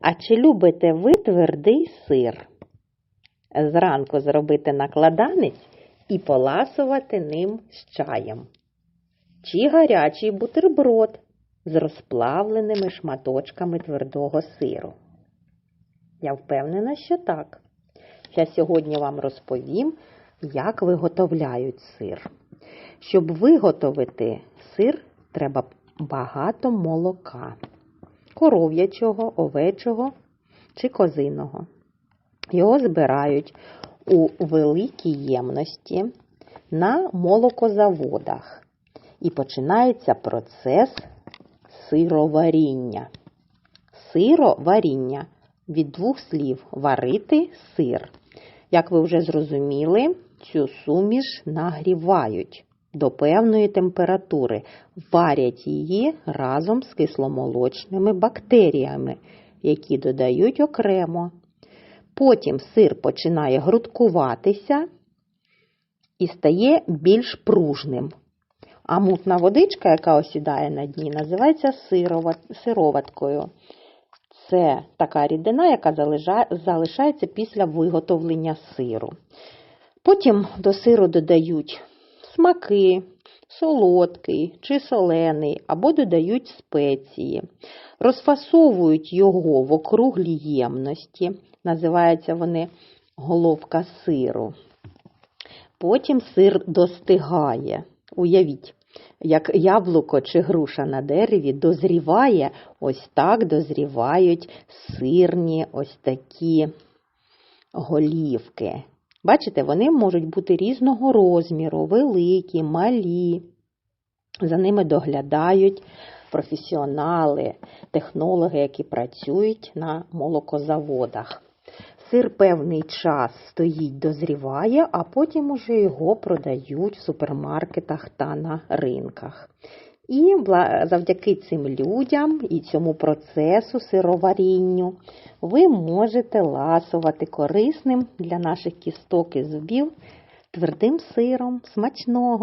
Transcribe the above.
А чи любите ви твердий сир? Зранку зробити накладанець і поласувати ним з чаєм. Чи гарячий бутерброд з розплавленими шматочками твердого сиру? Я впевнена, що так. Я сьогодні вам розповім, як виготовляють сир. Щоб виготовити сир, треба багато молока коров'ячого, овечого чи козиного. Його збирають у великій ємності на молокозаводах. І починається процес сироваріння. Сироваріння від двох слів варити сир. Як ви вже зрозуміли, цю суміш нагрівають до певної температури, варять її разом з кисломолочними бактеріями, які додають окремо. Потім сир починає грудкуватися і стає більш пружним. А мутна водичка, яка осідає на дні, називається сироваткою. Це така рідина, яка залишається після виготовлення сиру. Потім до сиру додають смаки, солодкий чи солений, або додають спеції, розфасовують його в округлі ємності, називаються вони головка сиру. Потім сир достигає. Уявіть, як яблуко чи груша на дереві дозріває, ось так дозрівають сирні ось такі голівки. Бачите, вони можуть бути різного розміру, великі, малі. За ними доглядають професіонали, технологи, які працюють на молокозаводах. Сир певний час стоїть, дозріває, а потім уже його продають в супермаркетах та на ринках. І завдяки цим людям і цьому процесу сироварінню ви можете ласувати корисним для наших кісток і зубів твердим сиром смачного.